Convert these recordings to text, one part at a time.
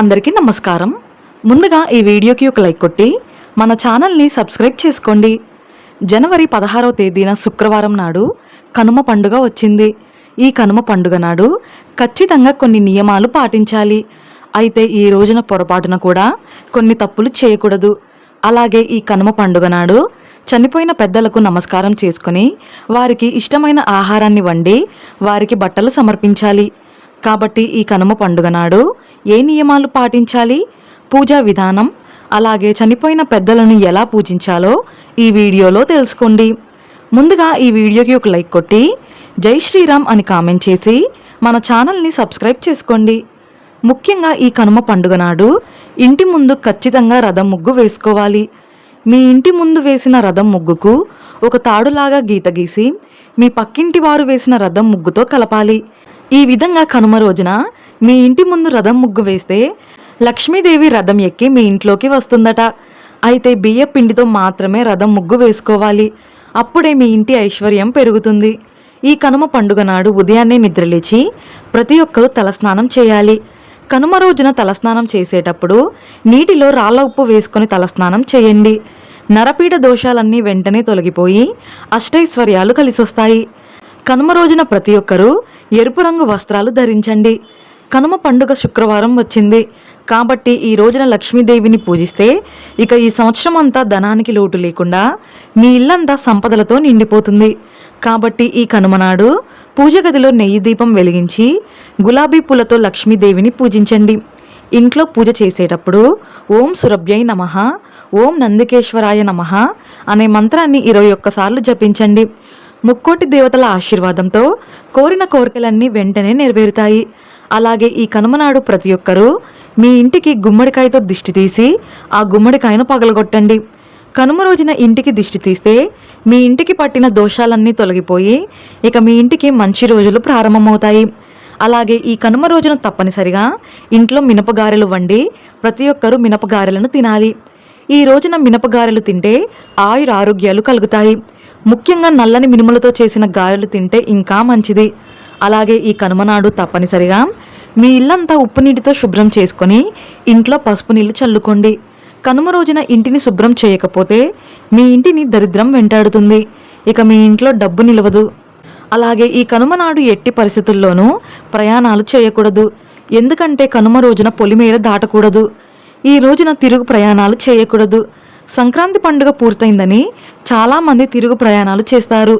అందరికీ నమస్కారం. ముందుగా ఈ వీడియోకి ఒక లైక్ కొట్టి మన ఛానల్ని సబ్స్క్రైబ్ చేసుకోండి. జనవరి పదహారవ తేదీన శుక్రవారం నాడు కనుమ పండుగ వచ్చింది. ఈ కనుమ పండుగ నాడు ఖచ్చితంగా కొన్ని నియమాలు పాటించాలి. అయితే ఈ రోజున పొరపాటున కూడా కొన్ని తప్పులు చేయకూడదు. అలాగే ఈ కనుమ పండుగ నాడు చనిపోయిన పెద్దలకు నమస్కారం చేసుకుని వారికి ఇష్టమైన ఆహారాన్ని వండి వారికి బట్టలు సమర్పించాలి. కాబట్టి ఈ కనుమ పండుగ నాడు ఏ నియమాలు పాటించాలి? పూజా విధానం అలాగే చనిపోయిన పెద్దలను ఎలా పూజించాలో ఈ వీడియోలో తెలుసుకోండి. ముందుగా ఈ వీడియోకి ఒక లైక్ కొట్టి జై శ్రీరామ్ అని కామెంట్ చేసి మన ఛానల్ని సబ్స్క్రైబ్ చేసుకోండి. ముఖ్యంగా ఈ కనుమ పండుగ నాడు ఇంటి ముందు ఖచ్చితంగా రథం ముగ్గు వేసుకోవాలి. మీ ఇంటి ముందు వేసిన రథం ముగ్గుకు ఒక తాడులాగా గీత గీసి మీ పక్కింటి వారు వేసిన రథం ముగ్గుతో కలపాలి. ఈ విధంగా కనుమ రోజున మీ ఇంటి ముందు రథం ముగ్గు వేస్తే లక్ష్మీదేవి రథం ఎక్కి మీ ఇంట్లోకి వస్తుందట. అయితే బియ్య పిండితో మాత్రమే రథం ముగ్గు వేసుకోవాలి. అప్పుడే మీ ఇంటి ఐశ్వర్యం పెరుగుతుంది. ఈ కనుమ పండుగ నాడు ఉదయాన్నే నిద్రలేచి ప్రతి ఒక్కరూ తలస్నానం చేయాలి. కనుమ రోజున తలస్నానం చేసేటప్పుడు నీటిలో రాళ్ళ ఉప్పు వేసుకొని తలస్నానం చేయండి. నరపీడ దోషాలన్నీ వెంటనే తొలగిపోయి అష్టైశ్వర్యాలు కలిసొస్తాయి. కనుమ రోజున ప్రతి ఒక్కరూ ఎరుపు రంగు వస్త్రాలు ధరించండి. కనుమ పండుగ శుక్రవారం వచ్చింది. కాబట్టి ఈ రోజున లక్ష్మీదేవిని పూజిస్తే ఇక ఈ సంవత్సరం అంతా ధనానికి లోటు లేకుండా మీ ఇల్లంతా సంపదలతో నిండిపోతుంది. కాబట్టి ఈ కనుమనాడు పూజ గదిలో నెయ్యి దీపం వెలిగించి గులాబీ పూలతో లక్ష్మీదేవిని పూజించండి. ఇంట్లో పూజ చేసేటప్పుడు ఓం సురభ్యై నమ ఓం నందికేశ్వరాయ నమ అనే మంత్రాన్ని ఇరవై ఒక్కసార్లు జపించండి. ముక్కోటి దేవతల ఆశీర్వాదంతో కోరిన కోరికలన్నీ వెంటనే నెరవేరుతాయి. అలాగే ఈ కనుమనాడు ప్రతి ఒక్కరూ మీ ఇంటికి గుమ్మడికాయతో దిష్టి తీసి ఆ గుమ్మడికాయను పగలగొట్టండి. కనుమ రోజున ఇంటికి దిష్టి తీస్తే మీ ఇంటికి పట్టిన దోషాలన్నీ తొలగిపోయి ఇక మీ ఇంటికి మంచి రోజులు ప్రారంభమవుతాయి. అలాగే ఈ కనుమ రోజున తప్పనిసరిగా ఇంట్లో మినపగారెలు వండి ప్రతి ఒక్కరూ మినపగారెలను తినాలి. ఈ రోజున మినపగారెలు తింటే ఆయుర ఆరోగ్యాలు కలుగుతాయి. ముఖ్యంగా నల్లని మినుములతో చేసిన గారెలు తింటే ఇంకా మంచిది. అలాగే ఈ కనుమనాడు తప్పనిసరిగా మీ ఇల్లంతా ఉప్పు నీటితో శుభ్రం చేసుకొని ఇంట్లో పసుపు నీళ్ళు చల్లుకోండి. కనుమ రోజున ఇంటిని శుభ్రం చేయకపోతే మీ ఇంటిని దరిద్రం వెంటాడుతుంది. ఇక మీ ఇంట్లో డబ్బు నిలవదు. అలాగే ఈ కనుమ నాడు ఎట్టి పరిస్థితుల్లోనూ ప్రయాణాలు చేయకూడదు. ఎందుకంటే కనుమ రోజున పొలిమేర దాటకూడదు. ఈ రోజున తిరుగు ప్రయాణాలు చేయకూడదు. సంక్రాంతి పండుగ పూర్తయిందని చాలామంది తిరుగు ప్రయాణాలు చేస్తారు.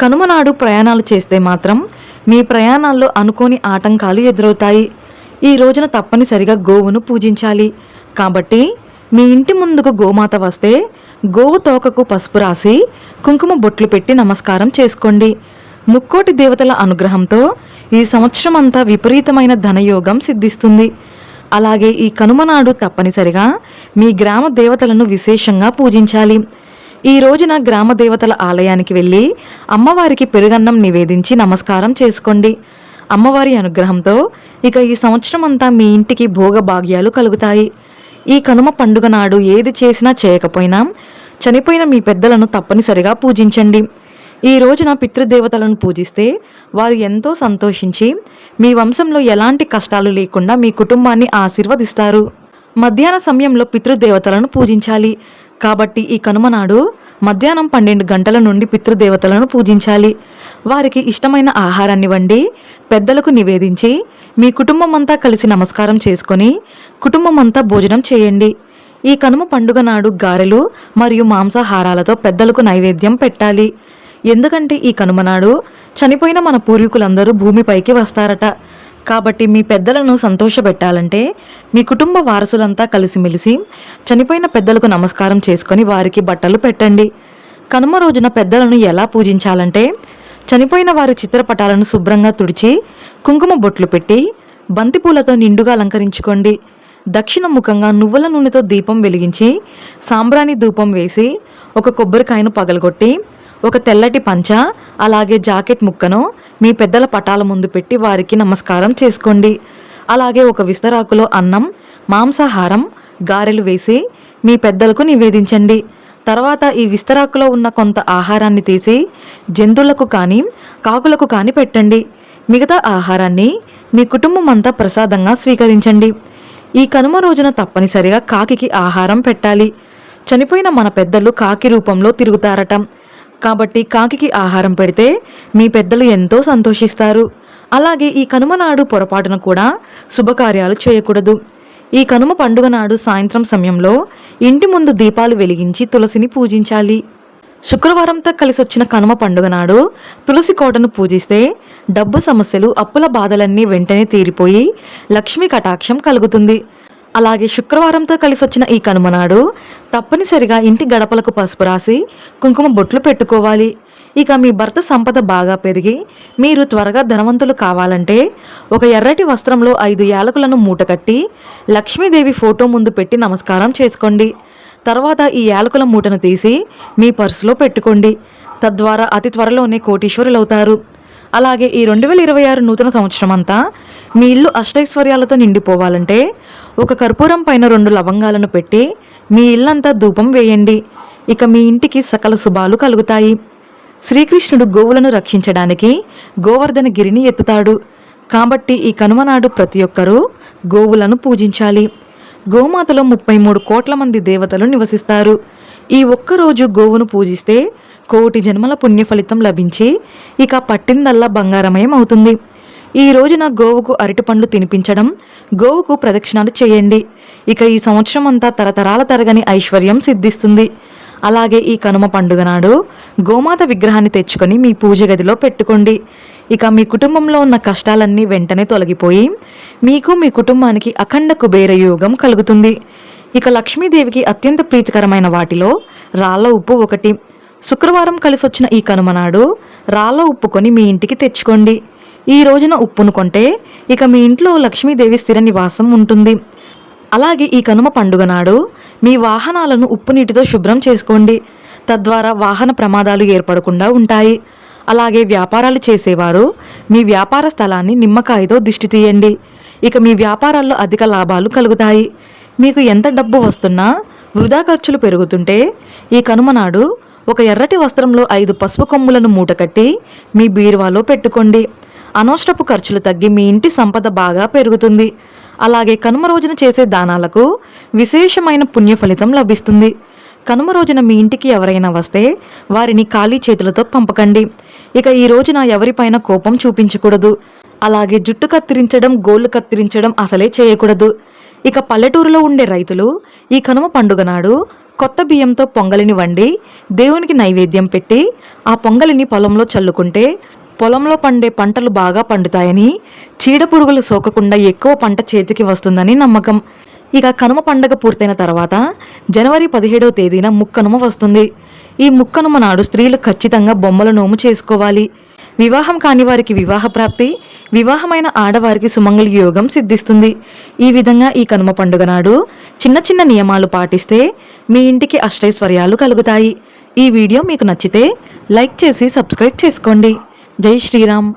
కనుమ నాడు ప్రయాణాలు చేస్తే మాత్రం మీ ప్రయాణాల్లో అనుకోని ఆటంకాలు ఎదురవుతాయి. ఈ రోజున తప్పనిసరిగా గోవును పూజించాలి. కాబట్టి మీ ఇంటి ముందుకు గోమాత వస్తే గోవు తోకకు పసుపు రాసి కుంకుమ బొట్లు పెట్టి నమస్కారం చేసుకోండి. ముక్కోటి దేవతల అనుగ్రహంతో ఈ సంవత్సరం అంతా విపరీతమైన ధనయోగం సిద్ధిస్తుంది. అలాగే ఈ కనుమనాడు తప్పనిసరిగా మీ గ్రామ దేవతలను విశేషంగా పూజించాలి. ఈ రోజున గ్రామ దేవతల ఆలయానికి వెళ్ళి అమ్మవారికి పెరుగన్నం నివేదించి నమస్కారం చేసుకోండి. అమ్మవారి అనుగ్రహంతో ఇక ఈ సంవత్సరం అంతా మీ ఇంటికి భోగభాగ్యాలు కలుగుతాయి. ఈ కనుమ పండుగ నాడు ఏది చేసినా చేయకపోయినా చనిపోయిన మీ పెద్దలను తప్పనిసరిగా పూజించండి. ఈ రోజున పితృదేవతలను పూజిస్తే వారు ఎంతో సంతోషించి మీ వంశంలో ఎలాంటి కష్టాలు లేకుండా మీ కుటుంబాన్ని ఆశీర్వదిస్తారు. మధ్యాహ్న సమయంలో పితృదేవతలను పూజించాలి. కాబట్టి ఈ కనుమ నాడు మధ్యాహ్నం పన్నెండు గంటల నుండి పితృదేవతలను పూజించాలి. వారికి ఇష్టమైన ఆహారాన్ని వండి పెద్దలకు నివేదించి మీ కుటుంబం అంతా కలిసి నమస్కారం చేసుకొని కుటుంబం అంతా భోజనం చేయండి. ఈ కనుమ పండుగ నాడు గారెలు మరియు మాంసాహారాలతో పెద్దలకు నైవేద్యం పెట్టాలి. ఎందుకంటే ఈ కనుమ నాడు చనిపోయిన మన పూర్వీకులందరూ భూమిపైకి వస్తారట. కాబట్టి మీ పెద్దలను సంతోషపెట్టాలంటే మీ కుటుంబ వారసులంతా కలిసిమెలిసి చనిపోయిన పెద్దలకు నమస్కారం చేసుకొని వారికి బట్టలు పెట్టండి. కనుమ రోజున పెద్దలను ఎలా పూజించాలంటే చనిపోయిన వారి చిత్రపటాలను శుభ్రంగా తుడిచి కుంకుమ బొట్లు పెట్టి బంతిపూలతో నిండుగా అలంకరించుకోండి. దక్షిణ ముఖంగా నువ్వుల నూనెతో దీపం వెలిగించి సాంబ్రాణి ధూపం వేసి ఒక కొబ్బరికాయను పగలగొట్టి ఒక తెల్లటి పంచ అలాగే జాకెట్ ముక్కను మీ పెద్దల పటాల ముందు పెట్టి వారికి నమస్కారం చేసుకోండి. అలాగే ఒక విస్తరాకులో అన్నం మాంసాహారం గారెలు వేసి మీ పెద్దలకు నివేదించండి. తర్వాత ఈ విస్తరాకులో ఉన్న కొంత ఆహారాన్ని తీసి జంతువులకు కానీ కాకులకు కానీ పెట్టండి. మిగతా ఆహారాన్ని మీ కుటుంబం అంతా ప్రసాదంగా స్వీకరించండి. ఈ కనుమ రోజున తప్పనిసరిగా కాకికి ఆహారం పెట్టాలి. చనిపోయిన మన పెద్దలు కాకి రూపంలో తిరుగుతారటం. కాబట్టి కాకికి ఆహారం పెడితే మీ పెద్దలు ఎంతో సంతోషిస్తారు. అలాగే ఈ కనుమ నాడు పొరపాటున కూడా శుభకార్యాలు చేయకూడదు. ఈ కనుమ పండుగ నాడు సాయంత్రం సమయంలో ఇంటి ముందు దీపాలు వెలిగించి తులసిని పూజించాలి. శుక్రవారంతో కలిసొచ్చిన కనుమ పండుగ నాడు తులసి కోటను పూజిస్తే డబ్బు సమస్యలు అప్పుల బాధలన్నీ వెంటనే తీరిపోయి లక్ష్మీ కటాక్షం కలుగుతుంది. అలాగే శుక్రవారంతో కలిసి వచ్చిన ఈ కనుమనాడు తప్పనిసరిగా ఇంటి గడపలకు పసుపు రాసి కుంకుమ బొట్లు పెట్టుకోవాలి. ఇక మీ భర్త సంపద బాగా పెరిగి మీరు త్వరగా ధనవంతులు కావాలంటే ఒక ఎర్రటి వస్త్రంలో ఐదు యాలకులను మూటకట్టి లక్ష్మీదేవి ఫోటో ముందు పెట్టి నమస్కారం చేసుకోండి. తర్వాత ఈ యాలకుల మూటను తీసి మీ పర్సులో పెట్టుకోండి. తద్వారా అతి త్వరలోనే కోటీశ్వరులవుతారు. అలాగే ఈ రెండు వేల ఇరవై ఆరు నూతన సంవత్సరం అంతా మీ ఇల్లు అష్టైశ్వర్యాలతో నిండిపోవాలంటే ఒక కర్పూరం పైన రెండు లవంగాలను పెట్టి మీ ఇల్లంతా ధూపం వేయండి. ఇక మీ ఇంటికి సకల శుభాలు కలుగుతాయి. శ్రీకృష్ణుడు గోవులను రక్షించడానికి గోవర్ధన గిరిని ఎత్తుతాడు. కాబట్టి ఈ కనుమనాడు ప్రతి ఒక్కరూ గోవులను పూజించాలి. గోమాతలో ముప్పై మూడు కోట్ల మంది దేవతలు నివసిస్తారు. ఈ ఒక్కరోజు గోవును పూజిస్తే కోటి జన్మల పుణ్య ఫలితం లభించి ఇక పట్టిందల్లా బంగారమయం అవుతుంది ఈ రోజున గోవుకు అరటిపండ్లు తినిపించడం గోవుకు ప్రదక్షిణాలు చేయండి. ఇక ఈ సంవత్సరం అంతా తరతరాల తరగని ఐశ్వర్యం సిద్ధిస్తుంది. అలాగే ఈ కనుమ పండుగ నాడు గోమాత విగ్రహాన్ని తెచ్చుకొని మీ పూజ గదిలో పెట్టుకోండి. ఇక మీ కుటుంబంలో ఉన్న కష్టాలన్నీ వెంటనే తొలగిపోయి మీకు మీ కుటుంబానికి అఖండ కుబేర యోగం కలుగుతుంది. ఇక లక్ష్మీదేవికి అత్యంత ప్రీతికరమైన వాటిలో రాళ్ళ ఉప్పు ఒకటి శుక్రవారం కలిసొచ్చిన ఈ కనుమ నాడు రాళ్ళ ఉప్పు కొని మీ ఇంటికి తెచ్చుకోండి. ఈ రోజున ఉప్పును కొంటే ఇక మీ ఇంట్లో లక్ష్మీదేవి స్థిర నివాసం ఉంటుంది. అలాగే ఈ కనుమ పండుగ నాడు మీ వాహనాలను ఉప్పు నీటితో శుభ్రం చేసుకోండి. తద్వారా వాహన ప్రమాదాలు ఏర్పడకుండా ఉంటాయి. అలాగే వ్యాపారాలు చేసేవారు మీ వ్యాపార స్థలాన్ని నిమ్మకాయతో దిష్టి తీయండి. ఇక మీ వ్యాపారాల్లో అధిక లాభాలు కలుగుతాయి. మీకు ఎంత డబ్బు వస్తున్నా వృధా ఖర్చులు పెరుగుతుంటే ఈ కనుమ నాడు ఒక ఎర్రటి వస్త్రంలో ఐదు పసుపు కొమ్ములను మూటకట్టి మీ బీరువాలో పెట్టుకోండి. అనవసరపు ఖర్చులు తగ్గి మీ ఇంటి సంపద బాగా పెరుగుతుంది. అలాగే కనుమ రోజున చేసే దానాలకు విశేషమైన పుణ్య ఫలితం లభిస్తుంది. కనుమ రోజున మీ ఇంటికి ఎవరైనా వస్తే వారిని ఖాళీ చేతులతో పంపకండి. ఇక ఈ రోజున ఎవరిపైన కోపం చూపించకూడదు. అలాగే జుట్టు కత్తిరించడం గోళ్ళు కత్తిరించడం అసలే చేయకూడదు. ఇక పల్లెటూరులో ఉండే రైతులు ఈ కనుమ పండుగ నాడు కొత్త బియ్యంతో పొంగలిని వండి దేవునికి నైవేద్యం పెట్టి ఆ పొంగలిని పొలంలో చల్లుకుంటే పొలంలో పండే పంటలు బాగా పండుతాయని చీడపురుగులు సోకకుండా ఎక్కువ పంట చేతికి వస్తుందని నమ్మకం. ఇక కనుమ పండగ పూర్తయిన తర్వాత జనవరి పదిహేడవ తేదీన ముక్కనుమ వస్తుంది. ఈ ముక్కనుమ నాడు స్త్రీలు ఖచ్చితంగా బొమ్మల నోము చేసుకోవాలి. వివాహం కాని వారికి వివాహ ప్రాప్తి వివాహమైన ఆడవారికి సుమంగళ యోగం సిద్ధిస్తుంది. ఈ విధంగా ఈ కనుమ పండుగ నాడు చిన్న చిన్న నియమాలు పాటిస్తే మీ ఇంటికి అష్టైశ్వర్యాలు కలుగుతాయి. ఈ వీడియో మీకు నచ్చితే లైక్ చేసి సబ్స్క్రైబ్ చేసుకోండి. జై శ్రీరామ్.